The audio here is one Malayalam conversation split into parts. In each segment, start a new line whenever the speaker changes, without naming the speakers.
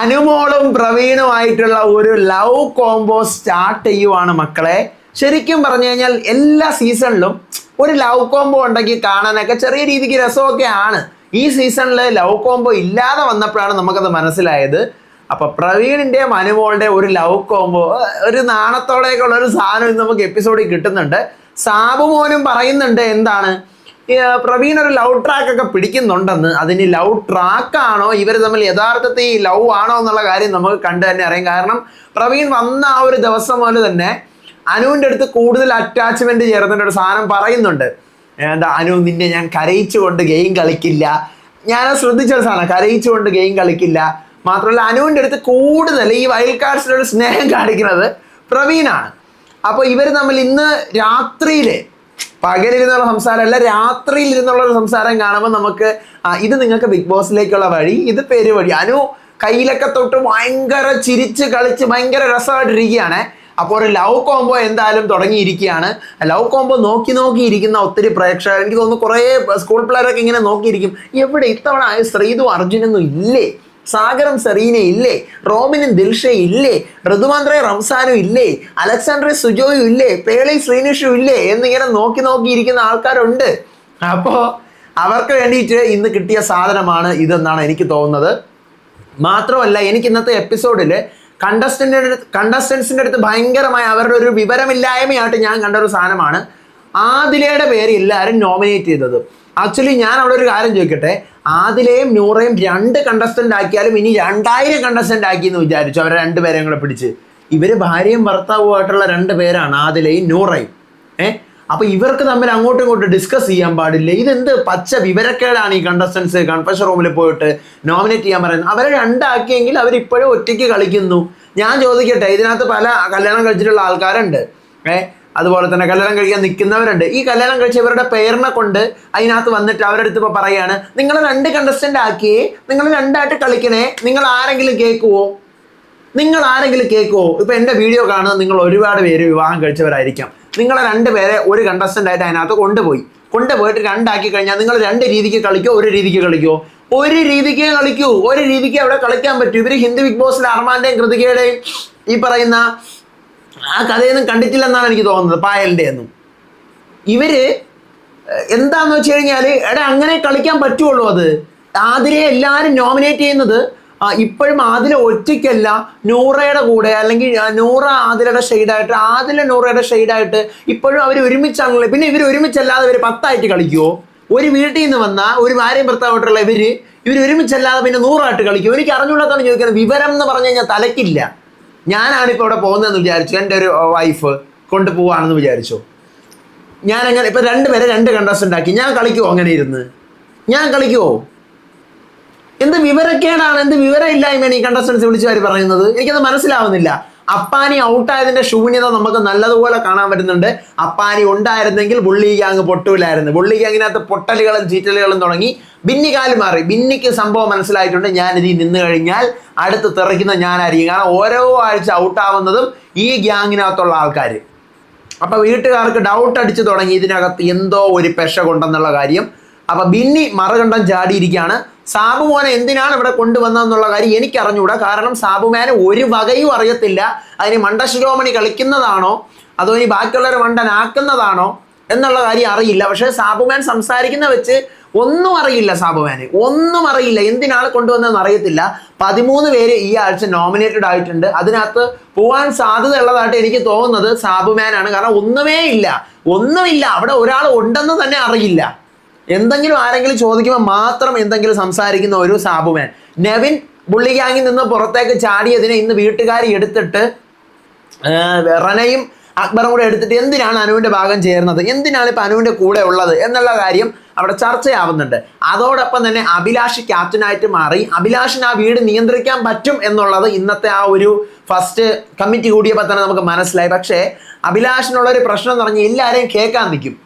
അനുമോളും പ്രവീണുമായിട്ടുള്ള ഒരു ലവ് കോംബോ സ്റ്റാർട്ട് ചെയ്യുവാണ് മക്കളെ. ശരിക്കും പറഞ്ഞു കഴിഞ്ഞാൽ എല്ലാ സീസണിലും ഒരു ലവ് കോംബോ ഉണ്ടെങ്കിൽ കാണാനൊക്കെ ചെറിയ രീതിക്ക് രസമൊക്കെ ആണ് ഈ സീസണിൽ ലവ് കോംബോ ഇല്ലാതെ വന്നപ്പോഴാണ് നമുക്കത് മനസ്സിലായത്. അപ്പൊ പ്രവീണിന്റെയും അനുമോളുടെ ഒരു ലവ് കോംബോ ഒരു നാണത്തോടെയൊക്കെയുള്ള ഒരു സാധനം നമുക്ക് എപ്പിസോഡിൽ കിട്ടുന്നുണ്ട്. സാബു മോനും പറയുന്നുണ്ട് എന്താണ്? പ്രവീൺ ഒരു ലവ് ട്രാക്ക് ഒക്കെ പിടിക്കുന്നുണ്ടെന്ന്. അതിന് ലവ് ട്രാക്കാണോ ഇവർ തമ്മിൽ യഥാർത്ഥത്തിൽ ഈ ലവ് ആണോ എന്നുള്ള കാര്യം നമുക്ക് കണ്ടു തന്നെ അറിയാം. കാരണം പ്രവീൺ വന്ന ആ ഒരു ദിവസം മുതൽ തന്നെ അനുവിന്റെ അടുത്ത് കൂടുതൽ അറ്റാച്ച്മെന്റ് ചേർന്നിട്ട് ഒരു സാധനം പറയുന്നുണ്ട്. എന്താ അനു നിന്നെ ഞാൻ കരയിച്ചുകൊണ്ട് ഗെയിം കളിക്കില്ല. ഞാൻ ശ്രദ്ധിച്ച ഒരു സാധനം കരയിച്ചുകൊണ്ട് ഗെയിം കളിക്കില്ല. മാത്രമല്ല അനുവിന്റെ അടുത്ത് കൂടുതൽ ഈ വൈൽഡ് കാർഡ്സിനോട് സ്നേഹം കാണിക്കുന്നത് പ്രവീണാണ്. അപ്പോൾ ഇവർ തമ്മിൽ ഇന്ന് രാത്രിയിൽ പകലിരുന്നുള്ള സംസാരമല്ല രാത്രിയിൽ ഇരുന്നുള്ള ഒരു സംസാരം കാണുമ്പോൾ നമുക്ക് ഇത് നിങ്ങൾക്ക് ബിഗ് ബോസിലേക്കുള്ള വഴി ഇത് പേര് വഴി. അനു കയ്യിലൊക്കെ തൊട്ട് ഭയങ്കര ചിരിച്ച് കളിച്ച് ഭയങ്കര രസമായിട്ടിരിക്കുകയാണ്. അപ്പോൾ ഒരു ലവ് കോംബോ എന്തായാലും തുടങ്ങിയിരിക്കുകയാണ്. ലവ് കോംബോ നോക്കി നോക്കി ഇരിക്കുന്ന ഒത്തിരി പ്രേക്ഷകർ എനിക്ക് തോന്നുന്നു കുറേ സ്കൂൾ പിള്ളേരൊക്കെ ഇങ്ങനെ നോക്കിയിരിക്കും. എവിടെ ഇത്തവണ ശ്രീതു അർജുനൊന്നും ഇല്ലേ? സാഗരം സെറീന ഇല്ലേ? റോബിനും ദിൽഷ ഇല്ലേ? ഋതുമാന്ത്രേ റംസാനും ഇല്ലേ? അലക്സാണ്ട്രെ സുജോയും ഇല്ലേ? പേളി ശ്രീനിഷും ഇല്ലേ? എന്നിങ്ങനെ നോക്കി നോക്കിയിരിക്കുന്ന ആൾക്കാരുണ്ട്. അപ്പോൾ അവർക്ക് വേണ്ടിയിട്ട് ഇന്ന് കിട്ടിയ സാധനമാണ് ഇതെന്നാണ് എനിക്ക് തോന്നുന്നത്. മാത്രമല്ല എനിക്ക് ഇന്നത്തെ എപ്പിസോഡിൽ കണ്ടസ്റ്റന്റെ അടുത്ത് കണ്ടസ്റ്റൻസിന്റെ അടുത്ത് ഭയങ്കരമായ അവരുടെ ഒരു വിവരമില്ലായ്മയായിട്ട് ഞാൻ കണ്ട ഒരു സാധനമാണ്. ആദിലയുടെ പേര് എല്ലാവരും നോമിനേറ്റ് ചെയ്തത്. ആക്ച്വലി ഞാൻ അവിടെ ഒരു കാര്യം ചോദിക്കട്ടെ? ആദിലെയും നൂറയും രണ്ട് കണ്ടസ്റ്റന്റ് ആക്കിയാലും ഇനി രണ്ടായിരം കണ്ടസ്റ്റന്റ് ആക്കി എന്ന് വിചാരിച്ചു അവരെ രണ്ടുപേരെയും കൂടെ പിടിച്ച്. ഇവർ ഭാര്യയും ഭർത്താവുമായിട്ടുള്ള രണ്ട് പേരാണ് ആദിലെയും നൂറയും ഏ? അപ്പൊ ഇവർക്ക് തമ്മിൽ അങ്ങോട്ടും ഇങ്ങോട്ടും ഡിസ്കസ് ചെയ്യാൻ പാടില്ല. ഇതെന്ത് പച്ച വിവരക്കേടാണ് ഈ കണ്ടസ്റ്റൻസ് കൺഫഷൻ റൂമിൽ പോയിട്ട് നോമിനേറ്റ് ചെയ്യാൻ പറയുന്നത്? അവരെ രണ്ടാക്കിയെങ്കിൽ അവർ ഇപ്പോഴും ഒറ്റയ്ക്ക് കളിക്കുന്നു. ഞാൻ ചോദിക്കട്ടെ ഇതിനകത്ത് പല കല്യാണം കഴിച്ചിട്ടുള്ള ആൾക്കാരുണ്ട്. ഏ? അതുപോലെ തന്നെ കല്യാണം കഴിക്കാൻ നിൽക്കുന്നവരുണ്ട്. ഈ കല്യാണം കഴിച്ചവരുടെ പേരിനെ കൊണ്ട് അതിനകത്ത് വന്നിട്ട് അവരുടെ അടുത്ത് ഇപ്പോൾ പറയാണ് നിങ്ങൾ രണ്ട് കണ്ടസ്റ്റന്റ് ആക്കിയേ നിങ്ങൾ രണ്ടായിട്ട് കളിക്കണേ നിങ്ങൾ ആരെങ്കിലും കേൾക്കുവോ? നിങ്ങൾ ആരെങ്കിലും കേൾക്കുവോ? ഇപ്പൊ എന്റെ വീഡിയോ കാണുന്ന നിങ്ങൾ ഒരുപാട് പേര് വിവാഹം കഴിച്ചവരായിരിക്കാം. നിങ്ങളെ രണ്ട് പേരെ ഒരു കണ്ടസ്റ്റന്റ് ആയിട്ട് അതിനകത്ത് കൊണ്ടുപോയി. കൊണ്ടുപോയിട്ട് രണ്ടാക്കി കഴിഞ്ഞാൽ നിങ്ങൾ രണ്ട് രീതിക്ക് കളിക്കോ ഒരു രീതിക്ക് കളിക്കോ? ഒരു രീതിക്ക് കളിക്കൂ. ഒരു രീതിക്ക് അവിടെ കളിക്കാൻ പറ്റൂ. ഇവർ ഹിന്ദി ബിഗ് ബോസിലെ അർമാന്റെയും കൃതികയുടെയും ഈ പറയുന്ന ആ കഥയൊന്നും കണ്ടിട്ടില്ലെന്നാണ് എനിക്ക് തോന്നുന്നത് പായലിന്റെ ഒന്നും ഇവർ എന്താന്ന് വെച്ച് കഴിഞ്ഞാൽ എടാ അങ്ങനെ കളിക്കാൻ പറ്റുള്ളൂ അത്? ആതിരെ എല്ലാവരും നോമിനേറ്റ് ചെയ്യുന്നത് ഇപ്പോഴും ആതില ഒറ്റയ്ക്കല്ല നൂറയുടെ കൂടെ അല്ലെങ്കിൽ നൂറ ആതിലയുടെ ഷെയ്ഡായിട്ട് ആതില നൂറയുടെ ഷെയ്ഡായിട്ട് ഇപ്പോഴും അവർ ഒരുമിച്ചാണല്ലോ പിന്നെ ഇവർ ഒരുമിച്ചല്ലാതെ ഇവർ പത്തായിട്ട് കളിക്കുമോ ഒരു വീട്ടിൽ നിന്ന് വന്ന ഒരു ഭാര്യയും ഭർത്താവായിട്ടുള്ള ഇവർ ഇവർ ഒരുമിച്ചല്ലാതെ പിന്നെ നൂറായിട്ട് കളിക്കും എനിക്ക് അറിഞ്ഞുകൊണ്ടാണ് ചോദിക്കുന്നത്. വിവരം എന്ന് പറഞ്ഞു കഴിഞ്ഞാൽ തലക്കില്ല ഞാനാണിപ്പോൾ ഇവിടെ പോകുന്നതെന്ന് വിചാരിച്ചു. എന്റെ ഒരു വൈഫ് കൊണ്ടുപോവാണെന്ന് വിചാരിച്ചു. ഞാൻ അങ്ങനെ രണ്ട് രണ്ടുപേരെ രണ്ട് കണ്ടസ് ഉണ്ടാക്കി. ഞാൻ കളിക്കുമോ അങ്ങനെ ഇരുന്ന്? ഞാൻ കളിക്കുമോ എന്ത് വിവരക്കേടാണ്? എന്ത് വിവരമില്ലായ്മയാണ് ഈ കണ്ടസ്റ്റൻസ് വിളിച്ചു വാരി പറയുന്നത്? എനിക്കത് മനസ്സിലാവുന്നില്ല. അപ്പാനി ഔട്ടായതിന്റെ ശൂന്യത നമുക്ക് നല്ലതുപോലെ കാണാൻ പറ്റുന്നുണ്ട്. അപ്പാനി ഉണ്ടായിരുന്നെങ്കിൽ ബുള്ളി ഗ്യാങ് പൊട്ടൂലായിരുന്നു. ബുള്ളി ഗ്യാങ്ങിനകത്ത് പൊട്ടലുകളും ചീറ്റലുകളും തുടങ്ങി ബിന്നി കാലു മാറി. ബിന്നിക്ക് സംഭവം മനസ്സിലായിട്ടുണ്ട്. ഞാൻ ഇതിൽ നിന്ന് കഴിഞ്ഞാൽ അടുത്ത് തെറിക്കുന്ന ഞാനായിരിക്കും. കാരണം ഓരോ ആഴ്ച ഔട്ടാവുന്നതും ഈ ഗ്യാങ്ങിനകത്തുള്ള ആൾക്കാർ അപ്പൊ വീട്ടുകാർക്ക് ഡൗട്ട് അടിച്ചു തുടങ്ങി. ഇതിനകത്ത് എന്തോ ഒരു പെശ കൊണ്ടെന്നുള്ള കാര്യം അപ്പൊ ബിന്നി മറുകണ്ഠം ചാടിയിരിക്കുകയാണ്. സാബു മോനെ എന്തിനാണ് ഇവിടെ കൊണ്ടുവന്നതെന്നുള്ള കാര്യം എനിക്ക് അറിഞ്ഞുകൂടാ കാരണം സാബുമാനെ ഒരു വകയും അറിയത്തില്ല. അതിന് മണ്ടശിരോമണി കളിക്കുന്നതാണോ? അതോ ഇനി ബാക്കിയുള്ളവരെ മണ്ടനാക്കുന്നതാണോ? എന്നുള്ള കാര്യം അറിയില്ല. പക്ഷേ സാബുമാൻ സംസാരിക്കുന്ന വെച്ച് ഒന്നും അറിയില്ല സാബുമാന്. ഒന്നും അറിയില്ല. എന്തിനാണ് കൊണ്ടുവന്നതെന്ന് അറിയത്തില്ല. പതിമൂന്ന് പേര് ഈ ആഴ്ച നോമിനേറ്റഡ് ആയിട്ടുണ്ട്. അതിനകത്ത് പോകാൻ സാധ്യത ഉള്ളതായിട്ട് എനിക്ക് തോന്നുന്നത് സാബുമാനാണ്. കാരണം ഒന്നുമേ ഇല്ല. ഒന്നുമില്ല. അവിടെ ഒരാൾ ഉണ്ടെന്ന് തന്നെ അറിയില്ല. എന്തെങ്കിലും ആരെങ്കിലും ചോദിക്കുമ്പോൾ മാത്രം എന്തെങ്കിലും സംസാരിക്കുന്ന ഒരു സാബുമാൻ. നെവിൻ ബുള്ളി നിന്ന് പുറത്തേക്ക് ചാടിയതിനെ ഇന്ന് വീട്ടുകാർ എടുത്തിട്ട് റനയും അക്ബറും കൂടെ എടുത്തിട്ട് എന്തിനാണ് അനുവിന്റെ ഭാഗം ചേർന്നത്? എന്തിനാണ് ഇപ്പൊ അനുവിന്റെ കൂടെ ഉള്ളത് എന്നുള്ള കാര്യം അവിടെ ചർച്ചയാവുന്നുണ്ട്. അതോടൊപ്പം തന്നെ അഭിലാഷ് ക്യാപ്റ്റനായിട്ട് മാറി. അഭിലാഷിന് ആ വീട് നിയന്ത്രിക്കാൻ പറ്റും എന്നുള്ളത് ഇന്നത്തെ ആ ഒരു ഫസ്റ്റ് കമ്മിറ്റി കൂടിയപ്പോൾ തന്നെ നമുക്ക് മനസ്സിലായി. പക്ഷേ അഭിലാഷിനുള്ള ഒരു പ്രശ്നം എന്ന് പറഞ്ഞാൽ എല്ലാവരെയും കേൾക്കാൻ നിൽക്കും.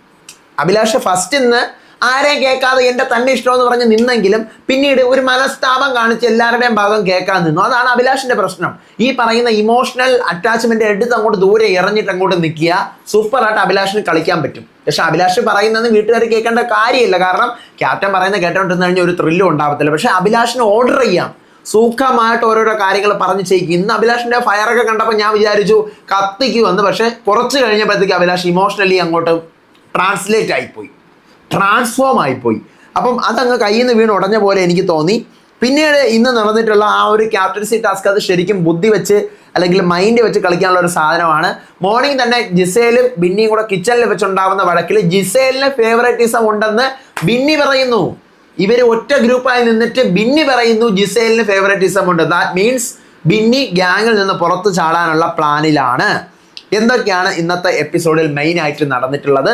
അഭിലാഷ് ഫസ്റ്റ് ഇന്ന് ആരെയും കേൾക്കാതെ എന്റെ തന്നെ ഇഷ്ടമെന്ന് പറഞ്ഞ് നിന്നെങ്കിലും പിന്നീട് ഒരു മനസ്താപം കാണിച്ച് എല്ലാവരുടെയും ഭാഗം കേൾക്കാൻ നിന്നു. അതാണ് അഭിലാഷിന്റെ പ്രശ്നം. ഈ പറയുന്ന ഇമോഷണൽ അറ്റാച്ച്മെന്റ് എടുത്ത് അങ്ങോട്ട് ദൂരെ ഇറങ്ങിയിട്ട് അങ്ങോട്ട് നിൽക്കുക സൂപ്പറായിട്ട് അഭിലാഷിന് കളിക്കാൻ പറ്റും. പക്ഷെ അഭിലാഷ് പറയുന്നത് വീട്ടുകാർ കേൾക്കേണ്ട കാര്യമില്ല. കാരണം ക്യാപ്റ്റൻ പറയുന്നത് കേട്ടോണ്ടിരുന്ന് കഴിഞ്ഞാൽ ഒരു ത്രില്ലും ഉണ്ടാവത്തില്ല. പക്ഷേ അഭിലാഷിന് ഓർഡർ ചെയ്യാം. സൂക്ഷ്മമായിട്ട് ഓരോരോ കാര്യങ്ങൾ പറഞ്ഞു ചെയ്യിക്കും. ഇന്ന് അഭിലാഷിന്റെ ഫയറൊക്കെ കണ്ടപ്പോൾ ഞാൻ വിചാരിച്ചു കത്തിക്ക് വന്ന് പക്ഷെ കുറച്ച് കഴിഞ്ഞപ്പോഴത്തേക്ക് അഭിലാഷ് ഇമോഷണലി അങ്ങോട്ട് ട്രാൻസ്ലേറ്റ് ആയിപ്പോയി. ട്രാൻസ്ഫോം ആയിപ്പോയി. അപ്പം അതങ്ങ് കയ്യിൽ നിന്ന് വീണ് ഉടഞ്ഞ പോലെ എനിക്ക് തോന്നി. പിന്നീട് ഇന്ന് നടന്നിട്ടുള്ള ആ ഒരു ക്യാപ്റ്റൻസി ടാസ്ക് അത് ശരിക്കും ബുദ്ധി വെച്ച് അല്ലെങ്കിൽ മൈൻഡ് വെച്ച് കളിക്കാനുള്ള ഒരു സാധനമാണ്. മോർണിംഗ് തന്നെ ജിസേലും ബിന്നിയും കൂടെ കിച്ചണിൽ വെച്ചുണ്ടാവുന്ന വഴക്കിൽ ജിസേലിന് ഫേവറേറ്റിസം ഉണ്ടെന്ന് ബിന്നി പറയുന്നു. ഇവർ ഒറ്റ ഗ്രൂപ്പായി നിന്നിട്ട് ബിന്നി പറയുന്നു ജിസേലിന് ഫേവറേറ്റിസം ഉണ്ട്. ദാറ്റ് മീൻസ് ബിന്നി ഗ്യാങ്ങിൽ നിന്ന് പുറത്ത് ചാടാനുള്ള പ്ലാനിലാണ് എന്തൊക്കെയാണ് ഇന്നത്തെ എപ്പിസോഡിൽ മെയിൻ ആയിട്ട് നടന്നിട്ടുള്ളത്?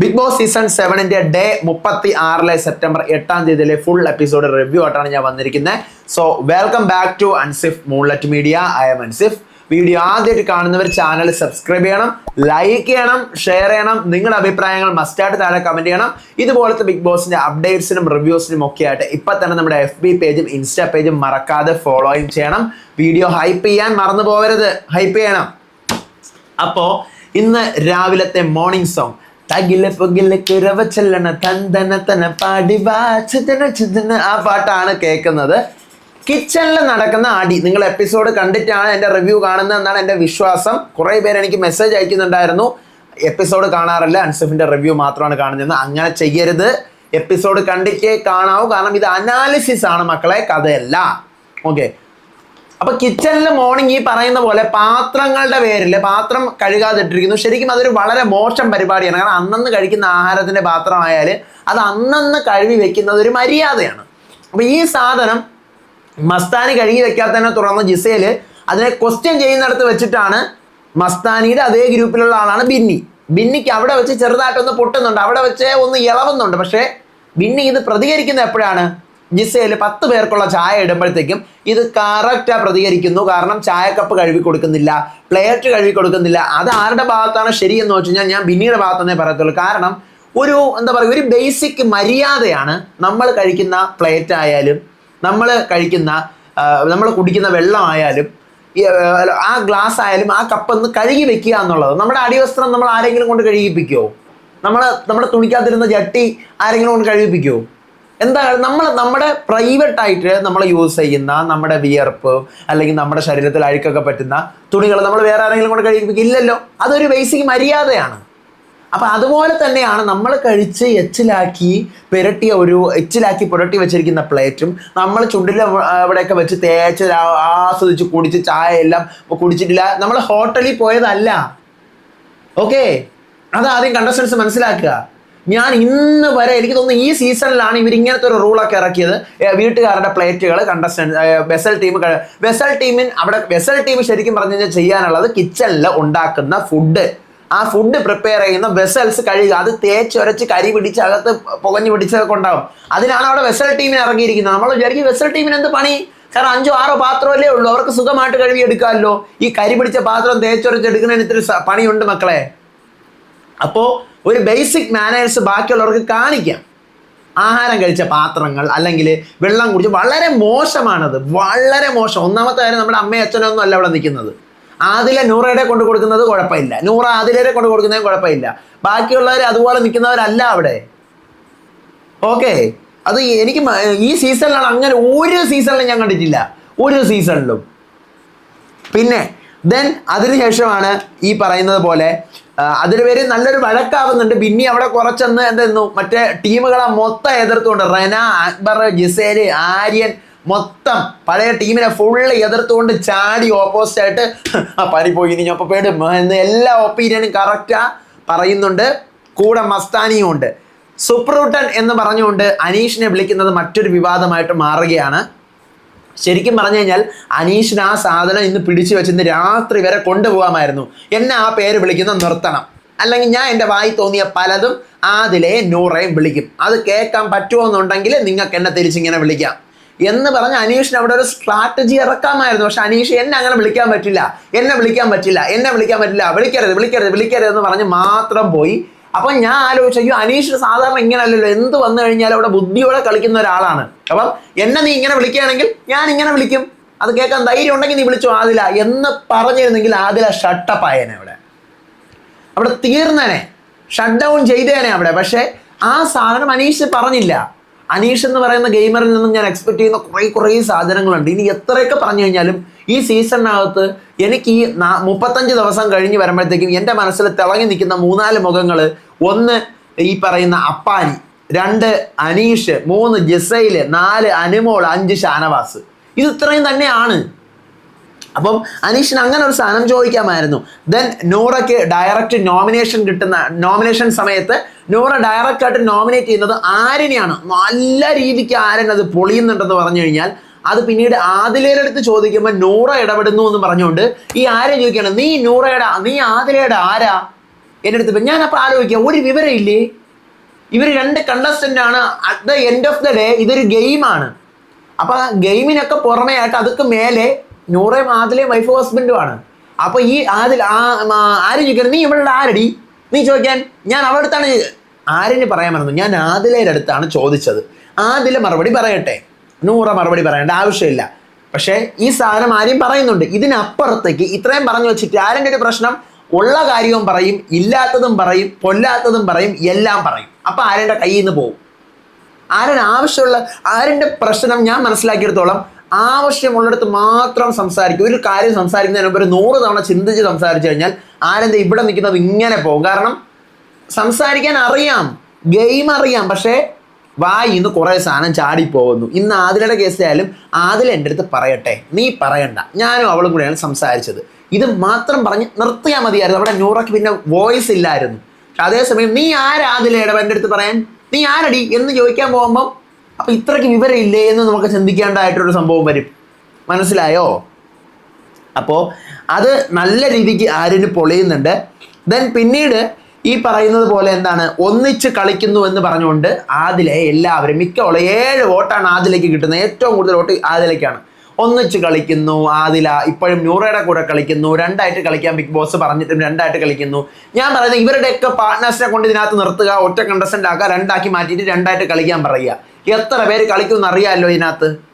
ബിഗ് ബോസ് സീസൺ സെവനിന്റെ ഡേ മുപ്പത്തി ആറിലെ സെപ്റ്റംബർ എട്ടാം തീയതിയിലെ ഫുൾ എപ്പിസോഡ് റിവ്യൂ ആയിട്ടാണ് ഞാൻ വന്നിരിക്കുന്നത്. So welcome back to Ansif moonlet media I am Ansif video ആദ്യമായിട്ട് കാണുന്നവർ ചാനൽ സബ്സ്ക്രൈബ് ചെയ്യണം ലൈക്ക് ചെയ്യണം ഷെയർ ചെയ്യണം നിങ്ങളുടെ അഭിപ്രായങ്ങൾ മസ്റ്റായിട്ട് താഴെ കമന്റ് ചെയ്യണം. ഇതുപോലത്തെ ബിഗ് ബോസിന്റെ അപ്ഡേറ്റ്സിനും റിവ്യൂസിനും ഒക്കെ ആയിട്ട് ഇപ്പൊ തന്നെ നമ്മുടെ എഫ് ബി പേജും ഇൻസ്റ്റാ പേജും മറക്കാതെ ഫോളോയും ചെയ്യണം. വീഡിയോ ഹൈപ്പ് ചെയ്യാൻ മറന്നു പോകരുത് ഹൈപ്പ് ചെയ്യണം. അപ്പോ ഇന്ന് രാവിലത്തെ മോർണിംഗ് സോങ് തകില പുകില കുരവ ചെല്ലണ തന്തന തന പാടി വാ ചിതന ചിതന. ആ പാട്ടാണ് കേൾക്കുന്നത്. കിച്ചണിൽ നടക്കുന്ന അടി നിങ്ങൾ എപ്പിസോഡ് കണ്ടിട്ടാണ് എന്റെ റിവ്യൂ കാണുന്നത് എന്നാണ് എന്റെ വിശ്വാസം. കുറേ പേര് എനിക്ക് മെസ്സേജ് അയക്കുന്നുണ്ടായിരുന്നു. എപ്പിസോഡ് കാണാറില്ല. അൻസഫിന്റെ റിവ്യൂ മാത്രമാണ് കാണുന്നത്. അങ്ങനെ ചെയ്യരുത്. എപ്പിസോഡ് കണ്ടിട്ടേ കാണാവൂ. കാരണം ഇത് അനാലിസിസ് ആണ് മക്കളെ. കഥയല്ല. ഓക്കെ അപ്പൊ കിച്ചണിൽ മോർണിംഗ് ഈ പറയുന്ന പോലെ പാത്രങ്ങളുടെ പേരിൽ പാത്രം കഴുകാതിട്ടിരിക്കുന്നു. ശരിക്കും അതൊരു വളരെ മോശം പരിപാടിയാണ്. കാരണം അന്നന്ന് കഴിക്കുന്ന ആഹാരത്തിന്റെ പാത്രമായാൽ അത് അന്നന്ന് കഴുകി വെക്കുന്നത് ഒരു മര്യാദയാണ്. അപ്പൊ ഈ സാധനം മസ്താനി കഴുകി വെക്കാത്തതിനെ തുടർന്ന് ജിസേൽ അതിനെ ക്വസ്റ്റ്യൻ ചെയ്യുന്നിടത്ത് വെച്ചിട്ടാണ് മസ്താനിയുടെ അതേ ഗ്രൂപ്പിലുള്ള ആളാണ് ബിന്നി. ബിന്നിക്ക് അവിടെ വെച്ച് ചെറുതായിട്ടൊന്ന് പൊട്ടുന്നുണ്ട്. അവിടെ വെച്ച് ഒന്ന് ഇളവുന്നുണ്ട്. പക്ഷേ ബിന്നി ഇത് പ്രതികരിക്കുന്നത് എപ്പോഴാണ്? ജിസയിൽ പത്ത് പേർക്കുള്ള ചായ ഇടുമ്പോഴത്തേക്കും ഇത് കറക്റ്റാ പ്രതികരിക്കുന്നു. കാരണം ചായക്കപ്പ് കഴുകി കൊടുക്കുന്നില്ല പ്ലേറ്റ് കഴുകി കൊടുക്കുന്നില്ല. അത് ആരുടെ ഭാഗത്താണ് ശരിയെന്ന് വെച്ച് കഴിഞ്ഞാൽ ഞാൻ ബിന്നിയുടെ ഭാഗത്തുനിന്നേ പറയത്തുള്ളൂ. കാരണം ഒരു എന്താ പറയുക ഒരു ബേസിക് മര്യാദയാണ് നമ്മൾ കഴിക്കുന്ന പ്ലേറ്റ് ആയാലും നമ്മൾ കഴിക്കുന്ന നമ്മൾ കുടിക്കുന്ന വെള്ളമായാലും ആ ഗ്ലാസ് ആയാലും ആ കപ്പ് ഒന്ന് കഴുകി വെക്കുക എന്നുള്ളത്. നമ്മുടെ അടിവസ്ത്രം നമ്മൾ ആരെങ്കിലും കൊണ്ട് കഴുകിപ്പിക്കുമോ നമ്മൾ നമ്മുടെ തുണിക്കാത്തിരുന്ന ജട്ടി ആരെങ്കിലും കൊണ്ട് കഴുകിപ്പിക്കുമോ എന്താ നമ്മൾ നമ്മുടെ പ്രൈവറ്റ് ആയിട്ട് നമ്മൾ യൂസ് ചെയ്യുന്ന നമ്മുടെ വിയർപ്പ് അല്ലെങ്കിൽ നമ്മുടെ ശരീരത്തിൽ അഴുക്കൊക്കെ പറ്റുന്ന തുണികൾ നമ്മൾ വേറെ ആരെങ്കിലും കൊണ്ട് കഴിപ്പിക്കുക ഇല്ലല്ലോ അതൊരു ബേസിക് മര്യാദയാണ്. അപ്പൊ അതുപോലെ തന്നെയാണ് നമ്മൾ കഴിച്ച് എച്ചിലാക്കി പുരട്ടിയ ഒരു എച്ചിലാക്കി പുരട്ടി വെച്ചിരിക്കുന്ന പ്ലേറ്റും നമ്മൾ ചുണ്ടിൽ അവിടെയൊക്കെ വെച്ച് തേച്ച് ആസ്വദിച്ച് കുടിച്ച് ചായ എല്ലാം കുടിച്ചിട്ടില്ല. നമ്മൾ ഹോട്ടലിൽ പോയതല്ല. ഓക്കെ അത് ആദ്യം കണ്ടസ്റ്റൻസ് മനസ്സിലാക്കുക. ഞാൻ ഇന്ന് വരെ എനിക്ക് തോന്നുന്നു ഈ സീസണിലാണ് ഇവർ ഇങ്ങനത്തെ ഒരു റൂളൊക്കെ ഇറക്കിയത്. വീട്ടുകാരുടെ പ്ലേറ്റുകൾ കണ്ടസ്റ്റൻസ് വെസൽ ടീം വെസൽ ടീമിൻ അവിടെ വെസൽ ടീം ശരിക്കും പറഞ്ഞു കഴിഞ്ഞാൽ ചെയ്യാനുള്ളത് കിച്ചണിൽ ഉണ്ടാക്കുന്ന ഫുഡ് ആ ഫുഡ് പ്രിപ്പയർ ചെയ്യുന്ന വെസൽസ് കഴുകുക. അത് തേച്ചൊരച്ച് കരി പിടിച്ച് അകത്ത് പുകഞ്ഞു പിടിച്ചതൊക്കെ ഉണ്ടാവും. അതിനാണ് അവിടെ വെസൽ ടീമിന് ഇറങ്ങിയിരിക്കുന്നത്. നമ്മൾ വിചാരിക്കും വെസൽ ടീമിന് എന്ത് പണി? കാരണം അഞ്ചോ ആറോ പാത്രമല്ലേ ഉള്ളൂ. അവർക്ക് സുഖമായിട്ട് കഴുകി എടുക്കാമല്ലോ ഈ കരി പിടിച്ച പാത്രം തേച്ചൊരച്ച് എടുക്കുന്നതിന് ഇത്തിരി പണിയുണ്ട് മക്കളെ. അപ്പോൾ ഒരു ബേസിക് മാനേഴ്സ് ബാക്കിയുള്ളവർക്ക് കാണിക്കാം. ആഹാരം കഴിച്ച പാത്രങ്ങൾ അല്ലെങ്കിൽ വെള്ളം കുടിച്ച് വളരെ മോശമാണത്. വളരെ മോശം. ഒന്നാമത്തെ കാര്യം നമ്മുടെ അമ്മയും അച്ഛനൊന്നും അല്ല അവിടെ നിൽക്കുന്നത്. ആദിലെ നൂറയുടെ കൊണ്ട് കൊടുക്കുന്നത് കുഴപ്പമില്ല. നൂറ ആദിലരെ കൊണ്ട് കൊടുക്കുന്നതും കുഴപ്പമില്ല. ബാക്കിയുള്ളവർ അതുപോലെ നിൽക്കുന്നവരല്ല അവിടെ. ഓക്കെ. അത് എനിക്ക് ഈ സീസണിലാണ് അങ്ങനെ ഒരു സീസണിലും ഞാൻ കണ്ടിട്ടില്ല. ഒരു സീസണിലും പിന്നെ ദെൻ അതിനുശേഷമാണ് ഈ പറയുന്നത് പോലെ അതിന് പേര് നല്ലൊരു വഴക്കാവുന്നുണ്ട്. പിന്നെ അവിടെ കുറച്ചെന്ന് എന്തെന്നു മറ്റേ ടീമുകളെ മൊത്തം എതിർത്തുകൊണ്ട് റെന അക്ബർ ജിസേൽ ആര്യൻ മൊത്തം പഴയ ടീമിനെ ഫുള്ള് എതിർത്തുകൊണ്ട് ചാടി ഓപ്പോസിറ്റ് ആയിട്ട് ആ പനി പോയി ഇനി ഒപ്പം പേടും എന്ന് എല്ലാ ഒപ്പീനിയനും കറക്റ്റാ പറയുന്നുണ്ട്. കൂടെ മസ്താനിയും ഉണ്ട്. സുപ്രൂട്ടൻ എന്ന് പറഞ്ഞുകൊണ്ട് അനീഷിനെ വിളിക്കുന്നത് മറ്റൊരു വിവാദമായിട്ട് മാറുകയാണ്. ശരിക്കും പറഞ്ഞു കഴിഞ്ഞാൽ അനീഷിന് ആ സാധനം ഇന്ന് പിടിച്ചു വെച്ചിന്ന് രാത്രി വരെ കൊണ്ടുപോകാമായിരുന്നു. എന്നെ ആ പേര് വിളിക്കുന്ന നിർത്തണം. അല്ലെങ്കിൽ ഞാൻ എന്റെ വായി തോന്നിയ പലതും ആദിലെ നൂറേയും വിളിക്കും. അത് കേൾക്കാൻ പറ്റുമോ എന്നുണ്ടെങ്കിൽ നിങ്ങൾക്ക് എന്നെ തിരിച്ചിങ്ങനെ വിളിക്കാം. എന്ന് പറഞ്ഞ് അനീഷിന് അവിടെ ഒരു സ്ട്രാറ്റജി ഇറക്കാമായിരുന്നു. പക്ഷെ അനീഷ് എന്നെ അങ്ങനെ വിളിക്കാൻ പറ്റില്ല. എന്നെ വിളിക്കാൻ പറ്റില്ല. എന്നെ വിളിക്കാൻ പറ്റില്ല. വിളിക്കരുത് വിളിക്കരുത് വിളിക്കരുത് എന്ന് പറഞ്ഞ് മാത്രം പോയി. അപ്പൊ ഞാൻ ആലോചിച്ചു അയ്യോ അനീഷ് സാധാരണ ഇങ്ങനല്ലല്ലോ. എന്ത് വന്നു കഴിഞ്ഞാലും അവിടെ ബുദ്ധിയോടെ കളിക്കുന്ന ഒരാളാണ്. അപ്പം എന്നെ നീ ഇങ്ങനെ വിളിക്കുകയാണെങ്കിൽ ഞാൻ ഇങ്ങനെ വിളിക്കും. അത് കേൾക്കാൻ ധൈര്യം ഉണ്ടെങ്കിൽ നീ വിളിച്ചു ആദില എന്ന് പറഞ്ഞിരുന്നെങ്കിൽ ആദില ഷട്ടപ്പ് ആയേനെ അവിടെ. അവിടെ തീർന്നനെ. ഷട്ട് ഡൗൺ ചെയ്തേനെ അവിടെ. പക്ഷേ ആ സാധനം അനീഷ് പറഞ്ഞില്ല. അനീഷ് എന്ന് പറയുന്ന ഗെയിമറിൽ നിന്നും ഞാൻ എക്സ്പെക്ട് ചെയ്യുന്ന കുറേ കുറേ സാധനങ്ങളുണ്ട്. ഇനി എത്രയൊക്കെ പറഞ്ഞു കഴിഞ്ഞാലും ഈ സീസണിനകത്ത് എനിക്ക് ഈ മുപ്പത്തഞ്ച് ദിവസം കഴിഞ്ഞ് വരുമ്പോഴത്തേക്കും എന്റെ മനസ്സിൽ തിളങ്ങി നിൽക്കുന്ന മൂന്നാൽ മുഖങ്ങൾ ഒന്ന് ഈ പറയുന്ന അപ്പാനി രണ്ട് അനീഷ് മൂന്ന് ജിസൈൽ നാല് അനുമോൾ അഞ്ച് ഷാനവാസ്. ഇത് ഇത്രയും തന്നെയാണ്. അപ്പം അനീഷിന് അങ്ങനെ ഒരു സാധനം ചോദിക്കാമായിരുന്നു. ദെൻ നൂറയ്ക്ക് ഡയറക്റ്റ് നോമിനേഷൻ കിട്ടുന്ന നോമിനേഷൻ സമയത്ത് നൂറ ഡയറക്റ്റ് ആയിട്ട് നോമിനേറ്റ് ചെയ്യുന്നത് ആരനെയാണ്? നല്ല രീതിക്ക് ആരൻ അത് പൊളിയുന്നുണ്ടെന്ന് പറഞ്ഞു കഴിഞ്ഞാൽ അത് പിന്നീട് ആദിലയുടെ ചോദിക്കുമ്പോൾ നൂറ ഇടപെടുന്നു എന്ന് പറഞ്ഞുകൊണ്ട് ഈ ആരെ ചോദിക്കുകയാണ്? നീ നൂറയുടെ നീ ആദിലയുടെ ആരാ? എന്റെ അടുത്ത് ഞാൻ ഞാനപ്പോൾ ആലോചിക്കുക ഒരു വിവരം ഇല്ലേ? ഇവർ രണ്ട് കണ്ടസ്റ്റന്റ് ആണ്. At the end of the day ഇതൊരു ഗെയിമാണ് അപ്പൊ ഗെയിമിനൊക്കെ പുറമേ ആയിട്ട് അതൊക്കെ മേലെ നൂറേയും ആദിലയും വൈഫ് ഹസ്ബൻഡും ആണ്. അപ്പൊ ഈ ആദിൽ ആ ആര് ചോദിക്കണം നീ ഇവളുടെ ആരടി? നീ ചോദിക്കാൻ ഞാൻ അവളുടെ അടുത്താണ് ആരിന് പറയാൻ മറന്നു. ഞാൻ ആദിലയുടെ അടുത്താണ് ചോദിച്ചത്. ആദില മറുപടി പറയട്ടെ. നൂറ മറുപടി പറയേണ്ട ആവശ്യമില്ല. പക്ഷേ ഈ സാധനം ആരെയും പറയുന്നുണ്ട്. ഇതിനപ്പുറത്തേക്ക് ഇത്രയും പറഞ്ഞു വെച്ചിട്ട് ആരെന്റെ ഒരു പ്രശ്നം? ഉള്ള കാര്യവും പറയും ഇല്ലാത്തതും പറയും പൊല്ലാത്തതും പറയും എല്ലാം പറയും. അപ്പം ആരെന്റെ കയ്യിൽ നിന്ന് പോകും ആരൻ ആവശ്യമുള്ള ആരിന്റെ പ്രശ്നം ഞാൻ മനസ്സിലാക്കിയെടുത്തോളം ആവശ്യമുള്ളിടത്ത് മാത്രം സംസാരിക്കും. ഒരു കാര്യം സംസാരിക്കുന്നതിന് ഒരു നൂറ് തവണ ചിന്തിച്ച് സംസാരിച്ചു കഴിഞ്ഞാൽ ആരെന്താ ഇവിടെ നിൽക്കുന്നത് ഇങ്ങനെ പോകും. കാരണം സംസാരിക്കാൻ അറിയാം ഗെയിം അറിയാം പക്ഷേ വായി ഇന്ന് കുറേ സാധനം ചാടിപ്പോകുന്നു. ഇന്ന് ആദിലയുടെ കേസിലായാലും ആദില എന്റെ അടുത്ത് പറയട്ടെ. നീ പറയണ്ട. ഞാനും അവളും കൂടെയാണ് സംസാരിച്ചത്. ഇത് മാത്രം പറഞ്ഞ് നിർത്തിയാൽ മതിയായിരുന്നു. അവിടെ നൂറയ്ക്ക് പിന്നെ വോയിസ് ഇല്ലായിരുന്നു. പക്ഷെ അതേസമയം നീ ആരാദിലയുടെ എന്റെ അടുത്ത് പറയാൻ? നീ ആരടി എന്ന് ചോദിക്കാൻ പോകുമ്പം അപ്പൊ ഇത്രയ്ക്ക് വിവരമില്ലേ എന്ന് നമുക്ക് ചിന്തിക്കേണ്ടതായിട്ടൊരു സംഭവം വരും. മനസ്സിലായോ? അപ്പോൾ അത് നല്ല രീതിക്ക് ആര്യന് പൊളിയുന്നുണ്ട്. ദെൻ പിന്നീട് ഈ പറയുന്നത് പോലെ എന്താണ്? ഒന്നിച്ച് കളിക്കുന്നു എന്ന് പറഞ്ഞുകൊണ്ട് ആദിലെ എല്ലാവരും മിക്കവള ഏഴ് വോട്ടാണ് ആദിലേക്ക് കിട്ടുന്നത്. ഏറ്റവും കൂടുതൽ വോട്ട് ആദിലേക്കാണ്. ഒന്നിച്ച് കളിക്കുന്നു ആദില ഇപ്പോഴും നൂറയുടെ കൂടെ കളിക്കുന്നു. രണ്ടായിട്ട് കളിക്കാൻ ബിഗ് ബോസ് പറഞ്ഞിട്ടും രണ്ടായിട്ട് കളിക്കുന്നു. ഞാൻ പറയുന്നത് ഇവരുടെയൊക്കെ പാർട്ട്നേഴ്സിനെ കൊണ്ട് ഇതിനകത്ത് നിർത്തുക ഒറ്റ കണ്ടസ്റ്റന്റ് ആക്കുക രണ്ടാക്കി മാറ്റിയിട്ട് രണ്ടായിട്ട് കളിക്കാൻ പറയുക. എത്ര പേര് കളിക്കുമെന്ന് അറിയാമല്ലോ ഇതിനകത്ത്?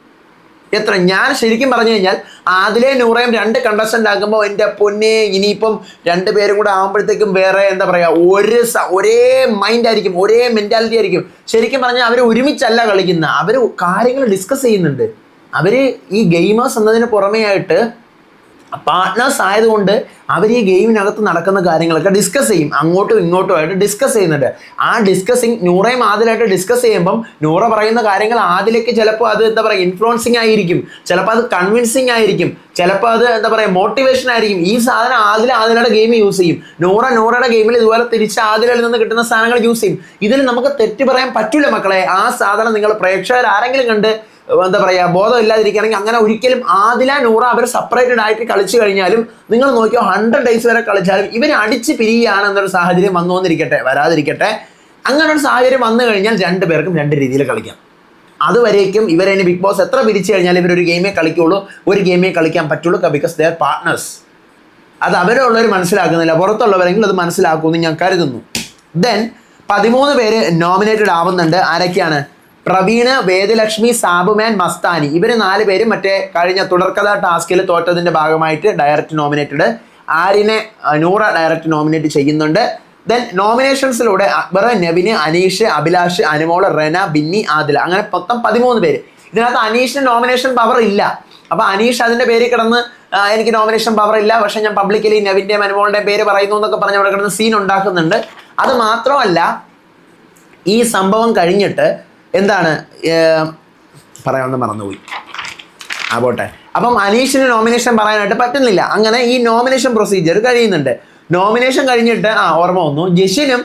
എത്ര? ഞാൻ ശരിക്കും പറഞ്ഞു കഴിഞ്ഞാൽ അതിലേ നൂറേം രണ്ട് കണ്ടസ്റ്റന്റ് ആക്കുമ്പോൾ എന്റെ പൊന്നെ ഇനിയിപ്പം രണ്ട് പേരും കൂടെ ആകുമ്പോഴത്തേക്കും വേറെ എന്താ പറയുക ഒരു ഒരേ മൈൻഡ് ആയിരിക്കും ഒരേ മെന്റാലിറ്റി ആയിരിക്കും. ശരിക്കും പറഞ്ഞാൽ അവർ ഒരുമിച്ചല്ല കളിക്കുന്ന അവർ കാര്യങ്ങൾ ഡിസ്കസ് ചെയ്യുന്നുണ്ട്. അവർ ഈ ഗെയിമേഴ്സ് എന്നതിന് പുറമേ ആയിട്ട് പാർട്ട്നേഴ്സ് ആയതുകൊണ്ട് അവർ ഈ ഗെയിമിനകത്ത് നടക്കുന്ന കാര്യങ്ങളൊക്കെ ഡിസ്കസ് ചെയ്യും. അങ്ങോട്ടും ഇങ്ങോട്ടും ആയിട്ട് ഡിസ്കസ് ചെയ്യുന്നുണ്ട്. ആ ഡിസ്കസിങ് നൂറയും ആദിലായിട്ട് ഡിസ്കസ് ചെയ്യുമ്പം നൂറ പറയുന്ന കാര്യങ്ങൾ ആദിലേക്ക് ചിലപ്പോൾ അത് എന്താ പറയുക ഇൻഫ്ലുവൻസിങ് ആയിരിക്കും. ചിലപ്പോൾ അത് കൺവിൻസിങ് ആയിരിക്കും. ചിലപ്പോൾ അത് എന്താ പറയുക മോട്ടിവേഷൻ ആയിരിക്കും. ഈ സാധനം ആദില ആദിലയുടെ ഗെയിം യൂസ് ചെയ്യും. നൂറ നൂറയുടെ ഗെയിമിൽ ഇതുപോലെ തിരിച്ച് ആദിലയിൽ നിന്ന് കിട്ടുന്ന സാധനങ്ങൾ യൂസ് ചെയ്യും. ഇതിൽ നമുക്ക് തെറ്റ് പറയാൻ പറ്റില്ല മക്കളെ. ആ സാധനം നിങ്ങൾ പ്രേക്ഷകർ ആരെങ്കിലും കണ്ട് എന്താ പറയുക ബോധം ഇല്ലാതിരിക്കുകയാണെങ്കിൽ അങ്ങനെ ഒരിക്കലും ആദില നൂറ അവർ സെപ്പറേറ്റഡ് ആയിട്ട് കളിച്ചു കഴിഞ്ഞാലും നിങ്ങൾ നോക്കിയോ ഹൺഡ്രഡ് ഡേയ്സ് വരെ കളിച്ചാലും ഇവർ അടിച്ച് പിരിയുകയാണ് എന്നൊരു സാഹചര്യം വന്നു വന്നിരിക്കട്ടെ വരാതിരിക്കട്ടെ. അങ്ങനെ ഒരു സാഹചര്യം വന്നു കഴിഞ്ഞാൽ രണ്ട് പേർക്കും രണ്ട് രീതിയിൽ കളിക്കാം. അതുവരേക്കും ഇവരെ ബിഗ് ബോസ് എത്ര പിരിച്ചു കഴിഞ്ഞാൽ ഇവരൊരു ഗെയിമേ കളിക്കുള്ളൂ ഒരു ഗെയിമേ കളിക്കാൻ പറ്റുള്ളൂ ബിക്കോസ് ദർ പാർട്ട്നേഴ്സ് അത് അവരുള്ളവർ മനസ്സിലാക്കുന്നില്ല പുറത്തുള്ളവരെങ്കിലും അത് മനസ്സിലാക്കുമെന്ന് ഞാൻ കരുതുന്നു. ദെൻ പതിമൂന്ന് പേര് നോമിനേറ്റഡ് ആവുന്നുണ്ട്. ആരൊക്കെയാണ്? പ്രവീണ് വേദലക്ഷ്മി സാബുമാൻ മസ്താനി. ഇവർ നാല് പേരും മറ്റേ കഴിഞ്ഞ തുടർക്കഥ ടാസ്കിൽ തോറ്റതിന്റെ ഭാഗമായിട്ട് ഡയറക്റ്റ് നോമിനേറ്റഡ് ആരിനെ നൂറ ഡയറക്റ്റ് നോമിനേറ്റ് ചെയ്യുന്നുണ്ട്. ദെൻ നോമിനേഷൻസിലൂടെ അക്ബർ നെവിന് അനീഷ് അഭിലാഷ് അനുമോൾ റെന ബിന്നി ആദില. അങ്ങനെ മൊത്തം പതിമൂന്ന് പേര്. ഇതിനകത്ത് അനീഷിന് നോമിനേഷൻ പവർ ഇല്ല. അപ്പൊ അനീഷ് അതിന്റെ പേര് കിടന്ന് എനിക്ക് നോമിനേഷൻ പവർ ഇല്ല. പക്ഷേ ഞാൻ പബ്ലിക്കലി നെവിന്റെയും അനുമോളുടെയും പേര് പറയുന്നു എന്നൊക്കെ പറഞ്ഞ് അവിടെ കിടന്ന് സീൻ ഉണ്ടാക്കുന്നുണ്ട്. അത് മാത്രമല്ല ഈ സംഭവം കഴിഞ്ഞിട്ട് എന്താണ്? പറയാമെന്ന് മറന്നുപോയി. ആ പോട്ടെ. അപ്പം അനീഷിന് നോമിനേഷൻ പറയാനായിട്ട് പറ്റുന്നില്ല. അങ്ങനെ ഈ നോമിനേഷൻ പ്രൊസീജിയർ കഴിയുന്നുണ്ട്. നോമിനേഷൻ കഴിഞ്ഞിട്ട് ആ ഓർമ്മ വന്നു. ജിഷിനും